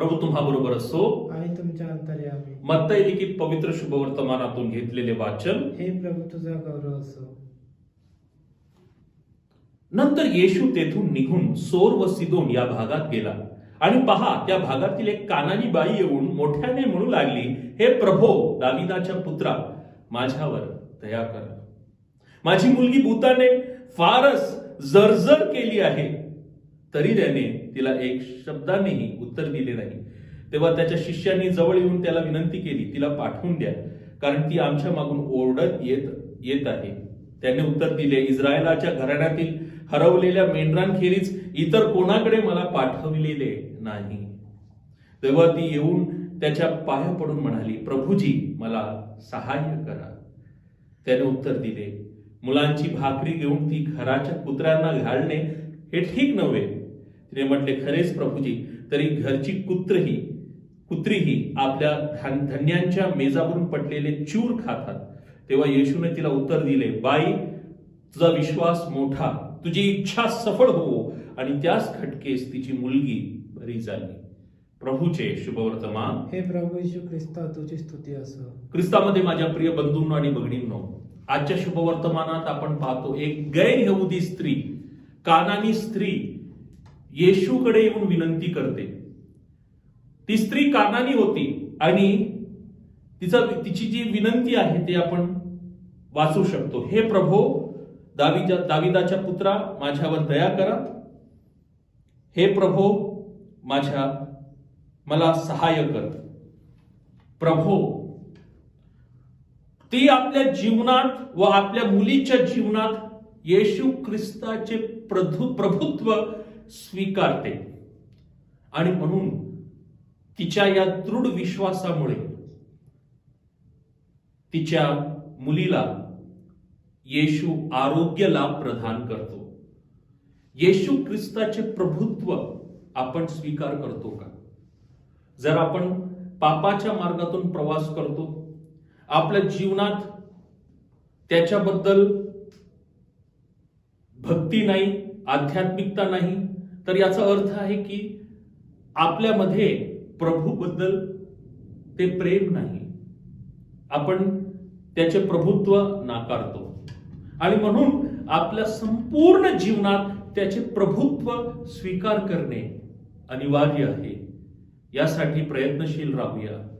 प्रभू तुम्हा बरोबर असो. आणि तुमच्या अंतर्यामी मत्तई लिखित पवित्र शुभवर्तमानातून घेतलेले वाचन. हे प्रभू तुझा गौरव असो. नंतर येशू तेथून निघून सोर व सिदोन या भागात गेला. आणि पहा त्या भागातील एक कानानी बाई येऊन मोठ्याने म्हणू लागली हे प्रभो दाविदाच्या पुत्रा माझ्यावर दया कर. माझी मुलगी भूताने फारच जर्जर केली आहे. तरी त्याने तिला एक शब्दानेही उत्तर दिले नाही. तेव्हा त्याच्या शिष्यांनी जवळ येऊन त्याला विनंती केली तिला पाठवून द्या कारण ती आमच्या मागून ओरडत येत येत आहे. त्याने उत्तर दिले इस्रायलाच्या घराण्यातील हरवलेल्या मेंढरांखेरीज इतर कोणाकडे मला पाठवलेले नाही. तेव्हा ती येऊन त्याच्या पाया पडून म्हणाली प्रभूजी मला सहाय्य करा. त्याने उत्तर दिले मुलांची भाकरी घेऊन ती घराच्या कुत्र्यांना घालणे हे ठीक नव्हे. तिने म्हटले खरेच प्रभूजी तरी घरची कुत्रही कुत्रीही आपल्या धान- धान्यांच्या मेजावरून पडलेले चूर खातात. तेव्हा येशूने तिला उत्तर दिले बाई तुझा विश्वास मोठा तुझी इच्छा सफळ हो आणि त्याच खटकेस तिची मुलगी बरी झाली. प्रभूचे शुभवर्तमान हे प्रभू येशू ख्रिस्ता तुझी स्तुती असो. ख्रिस्तामध्ये माझ्या प्रिय बंधूंनो आणि भगिनींनो आजच्या शुभवर्तमानात आपण पाहतो एक गैर यहुदी स्त्री कानानी स्त्री येशूकडे येऊन विनंती करते. ती स्त्री कानानी होती आणि तिचा तिची जी विनंती आहे ते आपण वाचू शकतो. हे प्रभो दाविजा दाविदाच्या पुत्रा माझ्यावर दया करा. हे प्रभो माझ्या मला सहाय्य कर. प्रभो ती आपल्या जीवनात व आपल्या मुलीच्या जीवनात येशू ख्रिस्ताचे प्रभु प्रभुत्व स्वीकारते. आणि म्हणून तिच्या या दृढ विश्वासामुळे तिच्या मुलीला येशू आरोग्य लाभ प्रदान करतो. येशू ख्रिस्ताचे प्रभुत्व आपण स्वीकार करतो का? जर आपण पापाच्या मार्गातून प्रवास करतो आपल्या जीवनात त्याच्याबद्दल भक्ती नाही आध्यात्मिकता नाही तर याचा अर्थ आहे की आपल्यामध्ये प्रभूबद्दल ते प्रेम नाही. आपण त्याचे प्रभुत्व नाकारतो. आणि म्हणून आपल्या संपूर्ण जीवनात त्याचे प्रभुत्व स्वीकार करणे अनिवार्य आहे. यासाठी प्रयत्नशील राहूया.